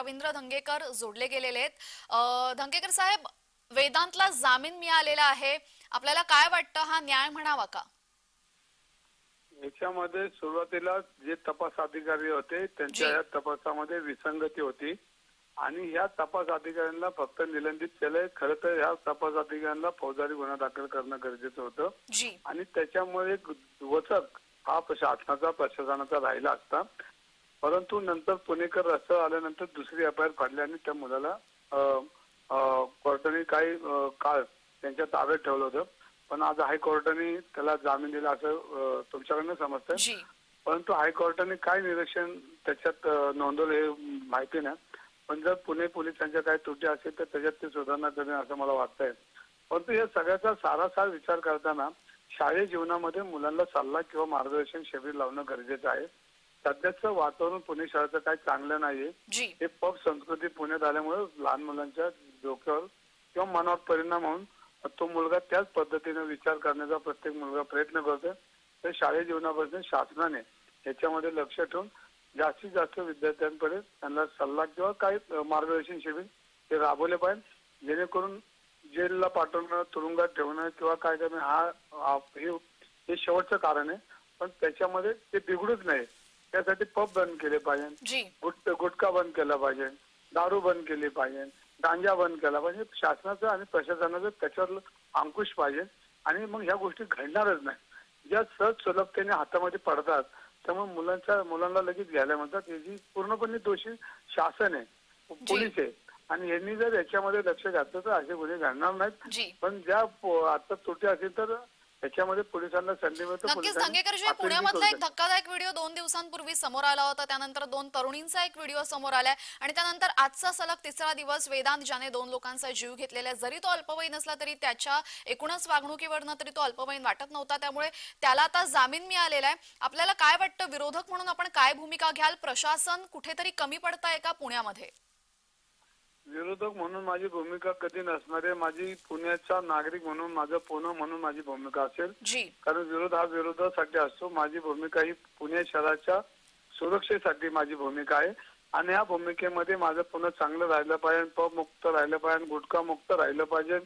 रवींद्र धंगेकर जोडले गेलेले आहेत. धंगेकर साहेब वेदांतला जामीन मिळालेला आहे. आपल्याला काय वाटतं? हा न्याय म्हणावा का? याच्यामध्ये सुरुवातीला जे तपास अधिकारी होते त्यांच्या. या तपासामध्ये विसंगती होती. आणि ह्या तपास अधिकाऱ्यांना फक्त निलंबित केलंय. खरं तर ह्या तपास अधिकाऱ्यांना फौजदारी गुन्हा दाखल करणं गरजेचं होतं. आणि त्याच्यामुळे वचक हा शासनाचा प्रशासनाचा राहिला असता. परंतु नंतर पुणेकर रस्त्यावर आल्यानंतर दुसरी एफ आय आर आणि त्या मुलाला कोर्टाने काही काळ त्यांच्या ताब्यात ठेवलं होतं. पण आज हायकोर्टाने त्याला जामीन दिला असं तुमच्याकडनं समजतंय. परंतु हायकोर्टाने काय निरीक्षण त्याच्यात नोंदवलं हे माहिती नाही. पण जर पुणे पोलिसांच्या काही त्रुटी असेल तर त्याच्यात ते सुधारणा करेन असं मला वाटतंय. परंतु या सगळ्याचा सारासार विचार करताना शालेय जीवनामध्ये मुलांना सल्ला किंवा मार्गदर्शन शिबिर लावणं गरजेचं आहे. सध्याचं वातावरण पुणे शहराचं काही चांगलं नाहीये. जी. हे पब संस्कृती पुण्यात आल्यामुळे लहान मुलांच्या डोक्यावर किंवा मनावर परिणाम होऊन तो मुलगा त्याच पद्धतीने विचार करण्याचा प्रत्येक मुलगा प्रयत्न करतोय. तर शालेय जीवनापासून शासनाने याच्यामध्ये लक्ष ठेवून जास्तीत जास्त विद्यार्थ्यांकडे त्यांना सल्ला किंवा काही मार्गदर्शन शिबिर ते राबवले पाहिजे. जेणेकरून जेलला पाठवणं तुरुंगात ठेवणं किंवा काय करणं हे हे शेवटचं कारण आहे. पण त्याच्यामध्ये ते बिघडूच नाही. त्यासाठी पब बंद केले पाहिजे जी. गुट गुटखा बंद केला पाहिजे. दारू बंद केली पाहिजे. गांजा बंद केला पाहिजे. शासनाचं आणि प्रशासनाचं त्याच्यावर अंकुश पाहिजे. आणि मग ह्या गोष्टी घडणारच नाही. ज्या सहज सुलभतेने हातामध्ये पडतात त्यामुळे मुलांच्या मुलांना लगेच घ्यायला म्हणतात याची पूर्णपणे दोषी शासन आहे पोलीस आहे आणि यांनी जर याच्यामध्ये लक्ष घातलं तर असे गुन्हे घडणार नाहीत. पण ज्या आता त्रुटी असेल तर त्याच्यामध्ये पोलिसांना संधी मिळते नक्कीच. धंगेकर जी पुण्यामधला एक धक्कादायक व्हिडिओ दोन दिवसांपूर्वी समोर आला होता. त्यानंतर दोन तरुणींचा एक व्हिडिओ समोर आलाय. आणि त्यानंतर आजचा सलग तिसरा दिवस वेदांत ज्याने दोन लोकांचा जीव घेतलेला आहे. जरी तो अल्पवयीन असला तरी त्याच्या एकूणच वागणुकीवरनं तरी तो अल्पवयीन वाटत नव्हता. त्यामुळे त्याला आता जामीन मिळालेला आहे. आपल्याला काय वाटतं? विरोधक म्हणून आपण काय भूमिका घ्याल? प्रशासन कुठेतरी कमी पडताय का पुण्यामध्ये? विरोधक म्हणून माझी भूमिका कधी नसणार आहे. माझी पुण्याचा नागरिक म्हणून माझं पुणे म्हणून माझी भूमिका असेल. जी. कारण विरोध हा विरोधासाठी असतो. माझी भूमिका ही पुणे शहराच्या सुरक्षेसाठी माझी भूमिका आहे. आणि या भूमिकेमध्ये माझं पुणे चांगलं राहिलं पाहिजे पब मुक्त राहिलं पाहिजे गुटखा मुक्त राहिलं पाहिजे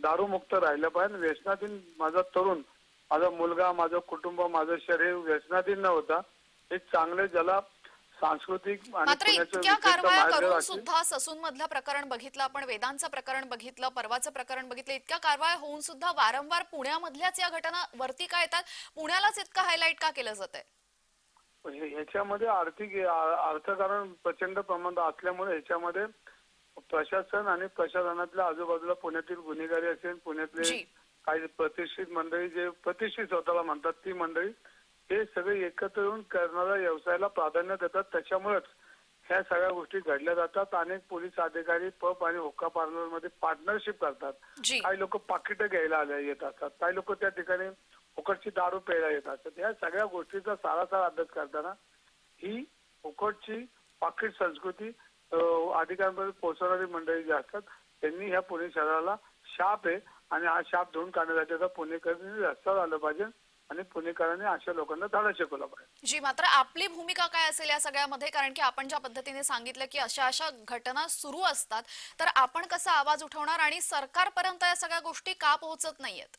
दारू मुक्त राहिलं पाहिजे. व्यसनाधीन माझा तरुण माझा मुलगा माझं कुटुंब माझं शरीर व्यसनाधीन न होता एक चांगले ज्याला सांस्कृतिक मात्र इतक्या कारवाया करून. सुद्धा ससून मधलं प्रकरण बघितलं आपण वेदांचं प्रकरण बघितलं परवाचं प्रकरण बघितलं इतक्या कारवाया होऊन सुद्धा वारंवार पुण्यामधल्याच या घटना वरती का येतात पुण्यालाच इतकं हायलाईट का केलं जात आहे ह्याच्यामध्ये आर्थिक अर्थकारण प्रचंड प्रमाणात असल्यामुळे ह्याच्यामध्ये प्रशासन आणि प्रशासनातल्या आजूबाजूला पुण्यातील गुन्हेगारी असेल पुण्यातले. काही प्रतिष्ठित मंडळी जे प्रतिष्ठित स्वतःला म्हणतात ती मंडळी हे सगळे एकत्र येऊन करणाऱ्या व्यवसायाला प्राधान्य देतात. त्याच्यामुळेच ह्या सगळ्या गोष्टी घडल्या जातात. अनेक पोलीस अधिकारी पब आणि हुक्का पार्लरमध्ये पार्टनरशिप करतात. जी. काही लोक पाकिटं घ्यायला आल्या येत असतात. काही लोक त्या ठिकाणी फुकटची दारू प्यायला येत असतात. या सगळ्या गोष्टीचा सारासार अभ्यास करताना ही फुकटची पाकिट संस्कृती अं, अधिकाऱ्यांपर्यंत पोहोचवणारी मंडळी जी असतात त्यांनी ह्या पुणे शहराला शाप आहे. आणि हा शाप धुवून काढण्यासाठी आता पुणेकरांनी रस्त्यावर आलं पाहिजे. आणि पुणेकरांनी अशा लोकांना धडा शिकवला पाहिजे. जी मात्र आपली भूमिका काय असेल या सगळ्यामध्ये? कारण की आपण ज्या पद्धतीने सांगितलं की अशा अशा घटना सुरू असतात तर आपण कसा आवाज उठवणार आणि सरकारपर्यंत या सगळ्या गोष्टी का पोहोचत नाहीयेत?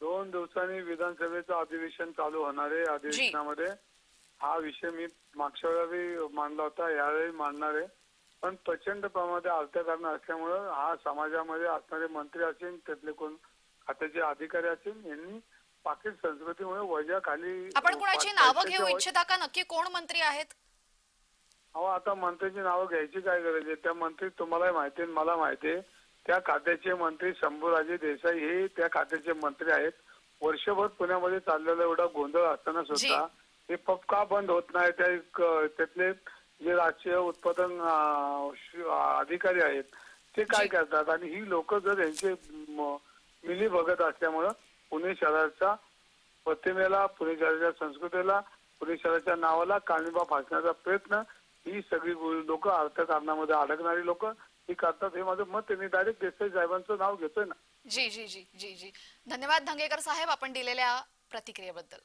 दोन दिवसांनी विधानसभेचं अधिवेशन चालू होणार आहे अधिवेशनामध्ये. हा विषय मी मागच्या वेळी मांडला होता यावेळी मांडणार आहे. पण प्रचंड प्रमाणात अर्थकारण असल्यामुळं हा समाजामध्ये असणारे मंत्री असतील त्यातले कोण खात्याचे अधिकारी असतील यांनी पाकिट संस्कृतीमुळे वजा खाली आपण कुणाची नावं घेऊ इच्छिता का? नक्की कोण मंत्री आहेत? अहो आता मंत्र्यांची नावं घ्यायची काय गरज आहे? त्या मंत्री तुम्हालाही माहिती आहे मला माहिती आहे. त्या खात्याचे मंत्री शंभूराजे देसाई हे त्या खात्याचे मंत्री आहेत. वर्षभर पुण्यामध्ये चाललेला एवढा गोंधळ असताना सुद्धा हे पब का बंद होत नाही. त्या एक- त्यातले जे राष्ट्रीय उत्पादन अधिकारी आहेत ते काय. करतात? आणि ही लोक जर यांचे मिली बघत असल्यामुळं पुणे शहराच्या प्रतिमेला पुणे शहराच्या संस्कृतीला पुणे शहराच्या नावाला कारणीबा फासण्याचा प्रयत्न. ही सगळी लोक अर्थकारणामध्ये अडकणारी लोक ही करतात. हे माझं मत त्यांनी डायरेक्ट देसाई साहेबांचं नाव घेतोय ना. जी जी जी जी जी. धन्यवाद धंगेकर साहेब आपण दिलेल्या प्रतिक्रियेबद्दल.